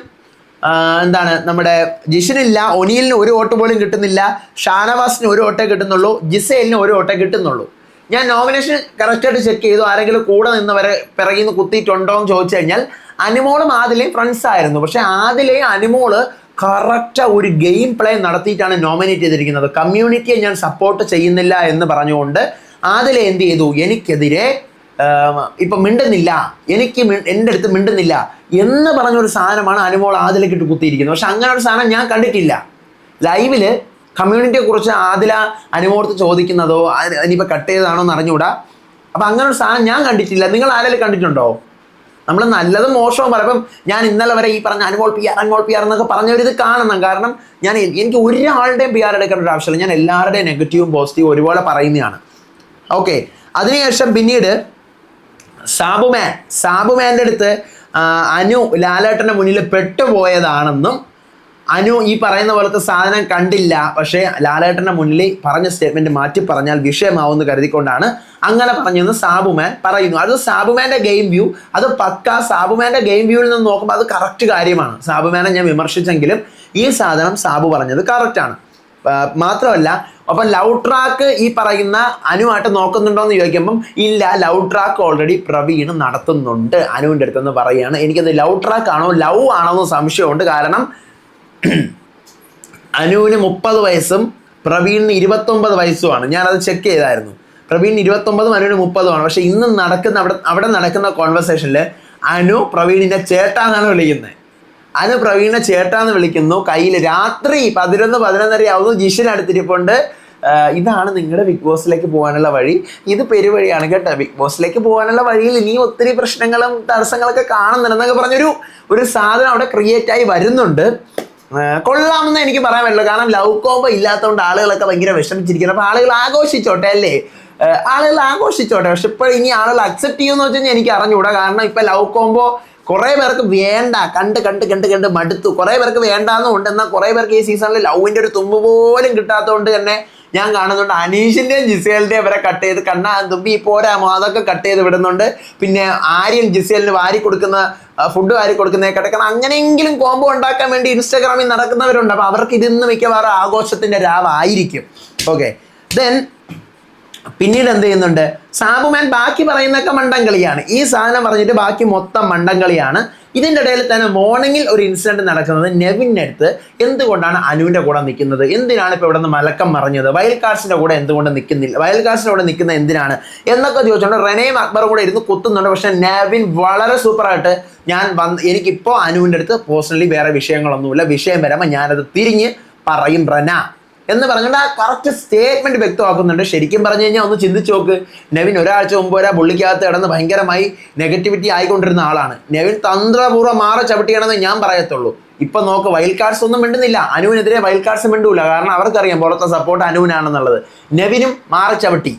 എന്താണ് നമ്മുടെ ജിഷിനില്ല ഒനിയലിന് ഒരു വോട്ട് പോലും കിട്ടുന്നില്ല ഷാനവാസിന് ഒരു വോട്ടേ കിട്ടുന്നുള്ളൂ ജിസേലിന് ഒരു വോട്ടേ കിട്ടുന്നുള്ളൂ. ഞാൻ നോമിനേഷൻ കറക്റ്റായിട്ട് ചെക്ക് ചെയ്തു. ആരെങ്കിലും കൂടെ നിന്നവരെ പിറകിൽ നിന്ന് കുത്തിയിട്ടുണ്ടോ എന്ന് ചോദിച്ചു കഴിഞ്ഞാൽ അനുമോളും ആദിലയും ഫ്രണ്ട്സ് ആയിരുന്നു. പക്ഷെ ആദിലയും അനുമോൾ കറക്റ്റ് ഒരു ഗെയിം പ്ലേ നടത്തിയിട്ടാണ് നോമിനേറ്റ് ചെയ്തിരിക്കുന്നത്. കമ്മ്യൂണിറ്റിയെ ഞാൻ സപ്പോർട്ട് ചെയ്യുന്നില്ല എന്ന് പറഞ്ഞുകൊണ്ട് അതിൽ എന്ത് ചെയ്തു? എനിക്കെതിരെ ഇപ്പം മിണ്ടുന്നില്ല. എനിക്ക് എന്റെ അടുത്ത് മിണ്ടുന്നില്ല എന്ന് പറഞ്ഞൊരു സാധനമാണ് അനുമോൾ ആദിലേക്ക് ഇട്ട് കുത്തിയിരിക്കുന്നത്. പക്ഷെ അങ്ങനെ ഒരു സാധനം ഞാൻ കണ്ടിട്ടില്ല. ലൈവിൽ കമ്മ്യൂണിറ്റിയെ കുറിച്ച് ആദില അനുമോർത്ത് ചോദിക്കുന്നതോ ഇനിയിപ്പോൾ കട്ട് ചെയ്തതാണോ എന്ന് അറിഞ്ഞുകൂടാ. അപ്പം അങ്ങനെ ഒരു സാധനം ഞാൻ കണ്ടിട്ടില്ല. നിങ്ങൾ ആരെങ്കിലും കണ്ടിട്ടുണ്ടോ? നമ്മൾ നല്ലതും മോശവും പറയും ഇപ്പം ഞാൻ ഇന്നലെ വരെ ഈ പറഞ്ഞ Anumol P R Anumol P R എന്നൊക്കെ പറഞ്ഞവരിത് കാണണം. കാരണം ഞാൻ എനിക്ക് ഒരാളുടെയും പി ആർ എടുക്കേണ്ട ഒരു ആവശ്യമില്ല. ഞാൻ എല്ലാവരുടെയും നെഗറ്റീവും പോസിറ്റീവും ഒരുപോലെ പറയുന്നതാണ്. ഓക്കെ. അതിനുശേഷം പിന്നീട് സാബുമാൻ. സാബുമാന്റെ അടുത്ത് അനു ലാലേട്ടന്റെ മുന്നിൽ പെട്ടുപോയതാണെന്നും അനു ഈ പറയുന്ന പോലത്തെ സാധനം കണ്ടില്ല. പക്ഷേ ലാലേട്ടന്റെ മുന്നിൽ പറഞ്ഞ സ്റ്റേറ്റ്മെന്റ് മാറ്റി പറഞ്ഞാൽ വിഷയമാവുമെന്ന് കരുതിക്കൊണ്ടാണ് അങ്ങനെ പറഞ്ഞെന്ന് സാബുമാൻ പറയുന്നു. അത് സാബുമാന്റെ ഗെയിം വ്യൂ അത് പക്ക സാബുമാന്റെ ഗെയിം വ്യൂവിൽ നിന്ന് നോക്കുമ്പോൾ അത് കറക്റ്റ് കാര്യമാണ്. സാബുമാനെ ഞാൻ വിമർശിച്ചെങ്കിലും ഈ സാധനം സാബു പറഞ്ഞത് കറക്റ്റാണ് മാത്രമല്ല അപ്പം ലവ് ട്രാക്ക് ഈ പറയുന്ന അനുവായിട്ട് നോക്കുന്നുണ്ടോ എന്ന് ചോദിക്കുമ്പം ഇല്ല ലവ് ട്രാക്ക് ഓൾറെഡി പ്രവീൺ നടത്തുന്നുണ്ട് അനുവിന്റെ അടുത്തെന്ന് പറയുകയാണ്. എനിക്കത് ലവ് ട്രാക്ക് ആണോ ലവ് ആണോ എന്ന് സംശയമുണ്ട്. കാരണം അനുവിന് മുപ്പത് വയസ്സും പ്രവീണിന് ഇരുപത്തൊമ്പത് വയസ്സുമാണ്. ഞാനത് ചെക്ക് ചെയ്തായിരുന്നു. പ്രവീണിന് ഇരുപത്തൊമ്പതും അനുവിന് മുപ്പതുമാണ്. പക്ഷെ ഇന്ന് നടക്കുന്ന അവിടെ അവിടെ നടക്കുന്ന കോൺവെർസേഷനിൽ അനു പ്രവീണിന്റെ ചേട്ടാന്നാണ് വിളിക്കുന്നത് അനു പ്രവീണിനെ ചേട്ടാന്ന് വിളിക്കുന്നു. കയ്യിൽ രാത്രി പതിനൊന്ന് പതിനൊന്നര ആവുന്നു ജിഷിന് അടുത്തിരിപ്പുണ്ട്. ഇതാണ് നിങ്ങളുടെ ബിഗ് ബോസിലേക്ക് പോകാനുള്ള വഴി. ഇത് പെരുവഴിയാണ് കേട്ടോ. ബിഗ് ബോസിലേക്ക് പോകാനുള്ള വഴിയിൽ ഇനിയും ഒത്തിരി പ്രശ്നങ്ങളും തടസ്സങ്ങളൊക്കെ കാണുന്നുണ്ടെന്നൊക്കെ പറഞ്ഞൊരു ഒരു സാധനം അവിടെ ക്രിയേറ്റ് ആയി വരുന്നുണ്ട്. കൊള്ളാമെന്ന് എനിക്ക് പറയാൻ പറ്റില്ല കാരണം ലവ് കോംബോ ഇല്ലാത്തതുകൊണ്ട് ആളുകളൊക്കെ ഭയങ്കര വിഷമിച്ചിരിക്കുന്നു. അപ്പോൾ ആളുകൾ ആഘോഷിച്ചോട്ടെ അല്ലേ? ആളുകൾ ആഘോഷിച്ചോട്ടെ. പക്ഷെ ഇപ്പോൾ ഇനി ആളുകൾ അക്സെപ്റ്റ് ചെയ്യുമെന്ന് വെച്ചാൽ എനിക്ക് അറിഞ്ഞുകൂടാ. കാരണം ഇപ്പൊ ലവ് കോമ്പോ കുറേ പേർക്ക് വേണ്ട കണ്ട് കണ്ട് കണ്ട് കണ്ട് മടുത്തു. കുറേ പേർക്ക് വേണ്ടാന്നും ഉണ്ട്. എന്നാൽ കുറേ പേർക്ക് ഈ സീസണിൽ ലവിന്റെ ഒരു തുമ്പ് പോലും കിട്ടാത്തതുകൊണ്ട് തന്നെ ഞാൻ കാണുന്നുണ്ട് അനീഷിന്റെയും ജിസേലിന്റെയും വരെ കട്ട് ചെയ്ത് കണ്ണാ തുമ്പി പോരാമോ അതൊക്കെ കട്ട് ചെയ്ത് വിടുന്നുണ്ട്. പിന്നെ ആര്യൻ ജിസേലിന് വാരി കൊടുക്കുന്ന ഫുഡ് വാരി കൊടുക്കുന്ന കിടക്കണം അങ്ങനെയെങ്കിലും കോംബോ ഉണ്ടാക്കാൻ വേണ്ടി ഇൻസ്റ്റാഗ്രാമിൽ നടക്കുന്നവരുണ്ട്. അപ്പോൾ അവർക്ക് ഇതിന്ന് മിക്കവാറും ആഘോഷത്തിന്റെ രാവായിരിക്കും. ഓക്കെ ദെൻ പിന്നീട് എന്ത് ചെയ്യുന്നുണ്ട്? സാബുമാൻ ബാക്കി പറയുന്നൊക്കെ മണ്ടംകളിയാണ്. ഈ സാധനം പറഞ്ഞിട്ട് ബാക്കി മൊത്തം മണ്ടംകളിയാണ്. ഇതിന്റെ ഇടയിൽ തന്നെ മോർണിംഗിൽ ഒരു ഇൻസിഡന്റ് നടക്കുന്നത് നെവിന്റെ അടുത്ത് എന്തുകൊണ്ടാണ് അനുവിന്റെ കൂടെ നിൽക്കുന്നത്? എന്തിനാണ് ഇപ്പോൾ ഇവിടെ നിന്ന് മലക്കം മറിഞ്ഞത്? വയൽക്കാർസിന്റെ കൂടെ എന്തുകൊണ്ട് നിൽക്കുന്നില്ല? വയൽക്കാർസിന്റെ കൂടെ നിൽക്കുന്നത് എന്തിനാണ്? എന്നൊക്കെ ചോദിച്ചുകൊണ്ട് റെനയും അക്ബറും കൂടെ ഇരുന്ന് കുത്തുന്നുണ്ട്. പക്ഷെ നെവിൻ വളരെ സൂപ്പറായിട്ട് ഞാൻ വന്ന് എനിക്കിപ്പോൾ അനുവിന്റെ അടുത്ത് പേഴ്സണലി വേറെ വിഷയങ്ങളൊന്നുമില്ല. വിഷയം വരുമ്പോൾ ഞാനത് തിരിഞ്ഞ് പറയും റന. എന്ന് പറഞ്ഞുകൊണ്ട് ആ കറക്റ്റ് സ്റ്റേറ്റ്മെന്റ് വ്യക്തമാക്കുന്നുണ്ട്. ശരിക്കും പറഞ്ഞു കഴിഞ്ഞാൽ ഒന്ന് ചിന്തിച്ചു നോക്ക്. നെവിൻ ഒരാഴ്ച മുമ്പ് വരെ പുള്ളിക്കകത്ത് കിടന്ന് ഭയങ്കരമായി നെഗറ്റിവിറ്റി ആയിക്കൊണ്ടിരുന്ന ആളാണ്. നെവിൻ തന്ത്രപൂർവം മാറ ചവിട്ടിയാണെന്ന് ഞാൻ പറയത്തുള്ളൂ. ഇപ്പൊ നോക്ക് വൈൽഡ് കാർഡ്സ് ഒന്നും മിണ്ടുന്നില്ല. അനുവിനെതിരെ വൈൽഡ് കാർഡ്സ് മിണ്ടൂല. കാരണം അവർക്കറിയാം പുറത്തെ സപ്പോർട്ട് അനുവിനാണെന്നുള്ളത്. നെവിനും മാറ ചവിട്ടി.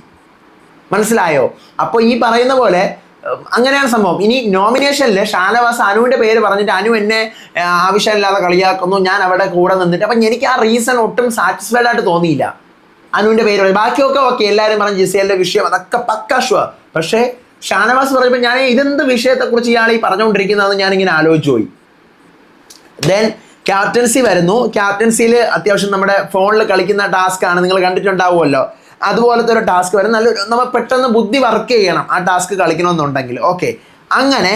മനസ്സിലായോ? അപ്പോൾ ഈ പറയുന്ന പോലെ അങ്ങനെയാണ് സംഭവം. ഇനി നോമിനേഷനിൽ ഷാനവാസ് അനുവിന്റെ പേര് പറഞ്ഞിട്ട് അനു എന്നെ ആവശ്യമില്ലാതെ കളിയാക്കുന്നു ഞാൻ അവിടെ കൂടെ നിന്നിട്ട്. അപ്പം എനിക്ക് ആ റീസൺ ഒട്ടും സാറ്റിസ്ഫൈഡ് ആയിട്ട് തോന്നിയില്ല. അനുവിന്റെ പേര് പറഞ്ഞു. ബാക്കിയൊക്കെ ഓക്കെ എല്ലാവരും പറഞ്ഞു ജിസിയലിന്റെ വിഷയം അതൊക്കെ പക്ക ഷുവർ പക്ഷേ ഷാനവാസ് പറയുമ്പോൾ ഞാൻ ഇതെന്ത് വിഷയത്തെക്കുറിച്ച് ഇയാൾ ഈ പറഞ്ഞുകൊണ്ടിരിക്കുന്നതെന്ന് ഞാനിങ്ങനെ ആലോചിച്ചു പോയി. ദെൻ ക്യാപ്റ്റൻസി വരുന്നു. ക്യാപ്റ്റൻസിയിൽ അത്യാവശ്യം നമ്മുടെ ഫോണിൽ കളിക്കുന്ന ടാസ്ക് ആണ്. നിങ്ങൾ കണ്ടിട്ടുണ്ടാവുമല്ലോ. അതുപോലത്തെ ഒരു ടാസ്ക് വരും നല്ലൊരു നമ്മൾ പെട്ടെന്ന് ബുദ്ധി വർക്ക് ചെയ്യണം. ആ ടാസ്ക് കളിക്കണമെന്നുണ്ടെങ്കിൽ. ഓക്കെ അങ്ങനെ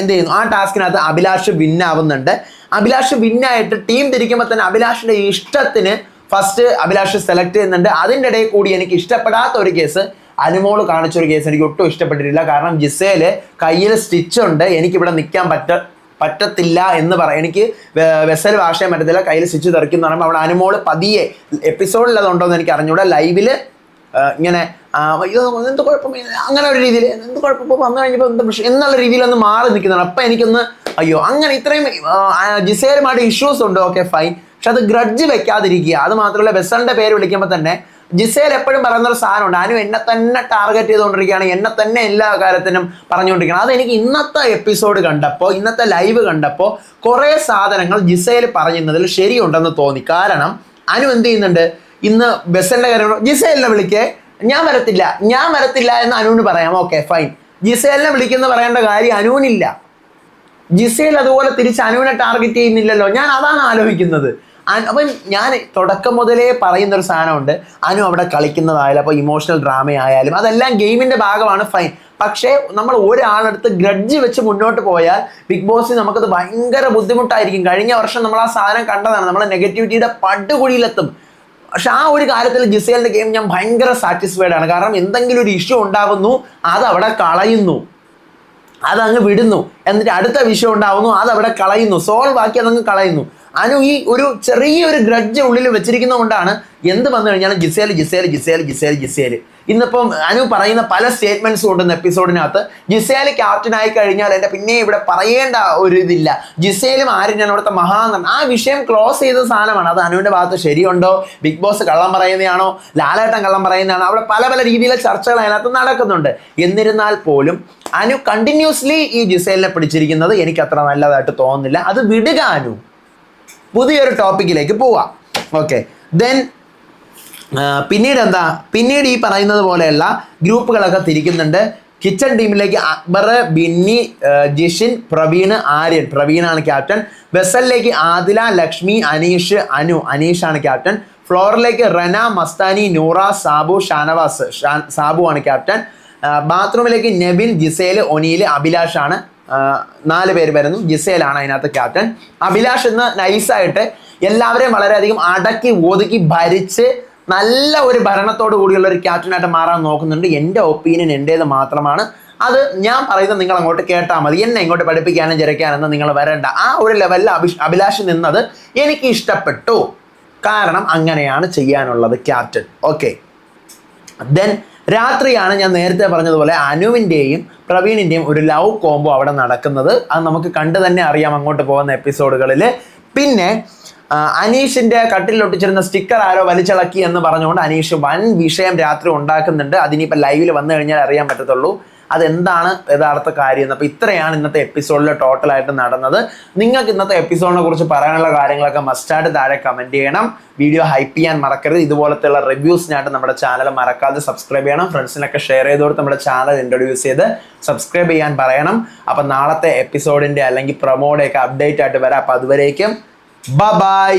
എന്ത് ചെയ്യുന്നു? ആ ടാസ്കിനകത്ത് അഭിലാഷ് വിന്നാവുന്നുണ്ട്. അഭിലാഷ് വിന്നായിട്ട് ടീം തിരിക്കുമ്പോൾ തന്നെ അഭിലാഷിന്റെ ഇഷ്ടത്തിന് ഫസ്റ്റ് അഭിലാഷ് സെലക്ട് ചെയ്യുന്നുണ്ട്. അതിന്റെ ഇടയിൽ കൂടി എനിക്ക് ഇഷ്ടപ്പെടാത്ത ഒരു കേസ് അനുമോൾ കാണിച്ചൊരു കേസ് എനിക്ക് ഒട്ടും ഇഷ്ടപ്പെട്ടിട്ടില്ല. കാരണം ജിസേൽ കയ്യിൽ സ്റ്റിച്ചുണ്ട് എനിക്കിവിടെ നിൽക്കാൻ പറ്റ പറ്റത്തില്ല എന്ന് പറയാം എനിക്ക് വെസൽ ഭാഷയും പറ്റത്തില്ല കയ്യിൽ സ്വിച്ച് തെറിക്കുന്ന പറയുമ്പോൾ അവിടെ അനുമോൾ പതിയെ എപ്പിസോഡിൽ അതുണ്ടോ എന്ന് എനിക്ക് അറിഞ്ഞൂടെ ലൈവിൽ ഇങ്ങനെ അയ്യോ എന്ത് കുഴപ്പം അങ്ങനെ ഒരു രീതിയിൽ എന്ത് കുഴപ്പം വന്നു കഴിഞ്ഞപ്പോൾ എന്ത് പ്രശ്നം എന്നുള്ള രീതിയിൽ ഒന്ന് മാറി നിൽക്കുന്നതാണ്. അപ്പം എനിക്കൊന്ന് അയ്യോ അങ്ങനെ ഇത്രയും ജിസേരുമായിട്ട് ഇഷ്യൂസ് ഉണ്ട് ഓക്കെ ഫൈൻ പക്ഷെ അത് ഗ്രഡ്ജ് വെക്കാതിരിക്കുക. അത് മാത്രമല്ല ബെസലിന്റെ പേര് വിളിക്കുമ്പോൾ തന്നെ ജിസേൽ എപ്പോഴും പറയുന്ന ഒരു സാധനമുണ്ട്. അനു എന്നെ തന്നെ ടാർഗറ്റ് ചെയ്തുകൊണ്ടിരിക്കുകയാണ്. എന്നെ തന്നെ എല്ലാ കാര്യത്തിനും പറഞ്ഞുകൊണ്ടിരിക്കുകയാണ്. അത് എനിക്ക് ഇന്നത്തെ എപ്പിസോഡ് കണ്ടപ്പോൾ ഇന്നത്തെ ലൈവ് കണ്ടപ്പോൾ കുറേ സാധനങ്ങൾ ജിസേൽ പറയുന്നതിൽ ശരിയുണ്ടെന്ന് തോന്നി. കാരണം അനു എന്ത് ചെയ്യുന്നുണ്ട്? ഇന്ന് ബസ്സിന്റെ കാര്യം ജിസേലിനെ വിളിക്കേ. ഞാൻ വരത്തില്ല. ഞാൻ വരത്തില്ല എന്ന് അനുവിന് പറയാം. ഓക്കെ ഫൈൻ ജിസേലിനെ വിളിക്കുന്ന പറയേണ്ട കാര്യം അനുവിനില്ല. ജിസേൽ അതുപോലെ തിരിച്ച് അനുവിനെ ടാർഗറ്റ് ചെയ്യുന്നില്ലല്ലോ. ഞാൻ അതാണ് ആലോചിക്കുന്നത്. അപ്പം ഞാൻ തുടക്കം മുതലേ പറയുന്ന ഒരു സാധനമുണ്ട്. അനു അവിടെ കളിക്കുന്നതായാലും അപ്പോൾ ഇമോഷണൽ ഡ്രാമ ആയാലും അതെല്ലാം ഗെയിമിന്റെ ഭാഗമാണ് ഫൈൻ പക്ഷേ നമ്മൾ ഒരാളടുത്ത് ഗ്രഡ്ജ് വെച്ച് മുന്നോട്ട് പോയാൽ ബിഗ് ബോസിൽ നമുക്കത് ഭയങ്കര ബുദ്ധിമുട്ടായിരിക്കും. കഴിഞ്ഞ വർഷം നമ്മൾ ആ സാധനം കണ്ടതാണ്. നമ്മൾ നെഗറ്റിവിറ്റിയുടെ പടുകുഴിയിലെത്തും. പക്ഷെ ആ ഒരു കാര്യത്തിൽ ജിസേലിന്റെ ഗെയിം ഞാൻ ഭയങ്കര സാറ്റിസ്ഫൈഡ് ആണ്. കാരണം എന്തെങ്കിലും ഒരു ഇഷ്യൂ ഉണ്ടാകുന്നു അത് അവിടെ കളയുന്നു. അതങ്ങ് വിടുന്നു. എന്നിട്ട് അടുത്ത വിഷയം ഉണ്ടാവുന്നു അത് അവിടെ കളയുന്നു. സോൾവ് ആക്കി അതങ്ങ് കളയുന്നു. അനു ഈ ഒരു ചെറിയൊരു ഗ്രഡ്ജ് ഉള്ളിൽ വെച്ചിരിക്കുന്നതുകൊണ്ടാണ് എന്ത് വന്നു കഴിഞ്ഞാലും Gizele Gizele Gizele Gizele Gizele ഇന്നിപ്പം അനു പറയുന്ന പല സ്റ്റേറ്റ്മെന്റ്സ് കൊണ്ടുവന്ന എപ്പിസോഡിനകത്ത് ജിസേൽ ക്യാപ്റ്റൻ ആയി കഴിഞ്ഞാൽ എന്റെ പിന്നെ ഇവിടെ പറയേണ്ട ഒരു ഇതില്ല. ജിസേലും ആരും ഞാൻ അവിടുത്തെ മഹാനൻ. ആ വിഷയം ക്ലോസ് ചെയ്ത സാധനമാണ്. അത് അനുവിന്റെ ഭാഗത്ത് ശരിയുണ്ടോ? ബിഗ് ബോസ് കള്ളം പറയുന്നതാണോ? ലാലേട്ടൻ കള്ളം പറയുന്നതാണോ? അവിടെ പല പല രീതിയിലെ ചർച്ചകൾ അതിനകത്ത് നടക്കുന്നുണ്ട്. എന്നിരുന്നാൽ പോലും അനു കണ്ടിന്യൂസ്ലി ഈ ജിസേലിനെ പിടിച്ചിരിക്കുന്നത് എനിക്ക് അത്ര നല്ലതായിട്ട് തോന്നുന്നില്ല. അത് വിടുകാനും പുതിയൊരു ടോപ്പിക്കിലേക്ക് പോവാം. ഓക്കെ. ദെൻ പിന്നീട് എന്താ? പിന്നീട് ഈ പറയുന്നത് പോലെയുള്ള ഗ്രൂപ്പുകളൊക്കെ തിരിക്കുന്നുണ്ട്. കിച്ചൺ ടീമിലേക്ക് അക്ബർ ബിന്നി ജിഷിൻ പ്രവീൺ ആര്യൻ. പ്രവീണാണ് ക്യാപ്റ്റൻ വെസലിലേക്ക് ആദില ലക്ഷ്മി അനീഷ് അനു. അനീഷാണ് ക്യാപ്റ്റൻ ഫ്ലോറിലേക്ക് റന മസ്താനി നൂറ സാബു ഷാനവാസ്. സാബു ആണ് ക്യാപ്റ്റൻ ബാത്റൂമിലേക്ക് നെവിൻ ജിസേൽ ഒനീൽ അഭിലാഷ് ആ, നാല് പേര് വരുന്നു. ജിസേലാണ് അതിനകത്ത് ക്യാപ്റ്റൻ അഭിലാഷ് ഇന്ന് നൈസായിട്ട് എല്ലാവരെയും വളരെയധികം അടക്കി ഒതുക്കി ഭരിച്ച് നല്ല ഒരു ഭരണത്തോട് കൂടിയുള്ള ഒരു ക്യാപ്റ്റനായിട്ട് മാറാൻ നോക്കുന്നുണ്ട്. എന്റെ ഒപ്പീനിയൻ എന്റേത് മാത്രമാണ്. അത് ഞാൻ പറയുന്നത് നിങ്ങൾ അങ്ങോട്ട് കേട്ടാൽ മതി. എന്നെ ഇങ്ങോട്ട് പഠിപ്പിക്കാനും ചിരയ്ക്കാനൊന്നും നിങ്ങൾ വരണ്ട. ആ ഒരു ലെവലിൽ അഭിഷ് അഭിലാഷ് നിന്നത് എനിക്ക് ഇഷ്ടപ്പെട്ടു. കാരണം അങ്ങനെയാണ് ചെയ്യാനുള്ളത് ക്യാപ്റ്റൻ ഓക്കെ ദെൻ രാത്രിയാണ് ഞാൻ നേരത്തെ പറഞ്ഞതുപോലെ അനുവിന്റെയും പ്രവീണിന്റെയും ഒരു ലവ് കോംബോ അവിടെ നടക്കുന്നത്. അത് നമുക്ക് കണ്ടു തന്നെ അറിയാം അങ്ങോട്ട് പോകുന്ന എപ്പിസോഡുകളിൽ പിന്നെ അനീഷിന്റെ കട്ടിൽ ഒട്ടിച്ചിരുന്ന സ്റ്റിക്കർ ആരോ വലിച്ചിളക്കി എന്ന് പറഞ്ഞുകൊണ്ട് അനീഷ് വൻ വിഷയം രാത്രി ഉണ്ടാക്കുന്നുണ്ട്. അതിനിപ്പോൾ ലൈവിൽ വന്നു കഴിഞ്ഞാൽ അറിയാൻ പറ്റത്തുള്ളൂ. അതെന്താണ് യഥാർത്ഥ കാര്യം അപ്പോൾ ഇത്രയാണ് ഇന്നത്തെ എപ്പിസോഡിൽ ടോട്ടലായിട്ട് നടന്നത്. നിങ്ങൾക്ക് ഇന്നത്തെ എപ്പിസോഡിനെ കുറിച്ച് പറയാനുള്ള കാര്യങ്ങളൊക്കെ മസ്റ്റായിട്ട് താഴെ കമന്റ് ചെയ്യണം. വീഡിയോ ഹൈപ്പ് ചെയ്യാൻ മറക്കരുത്. ഇതുപോലത്തെ ഇതുപോലത്തെയുള്ള റിവ്യൂസിനായിട്ട് നമ്മുടെ ചാനൽ മറക്കാതെ സബ്സ്ക്രൈബ് ചെയ്യണം. ഫ്രണ്ട്സിനൊക്കെ ഷെയർ ചെയ്ത് കൊടുത്ത് നമ്മുടെ ചാനൽ ഇൻട്രൊഡ്യൂസ് ചെയ്ത് സബ്സ്ക്രൈബ് ചെയ്യാൻ പറയണം. അപ്പം നാളത്തെ എപ്പിസോഡിന്റെ അല്ലെങ്കിൽ പ്രൊമോയുടെ ഒക്കെ അപ്ഡേറ്റ് ആയിട്ട് വരാം. അപ്പം അതുവരേക്കും ബൈ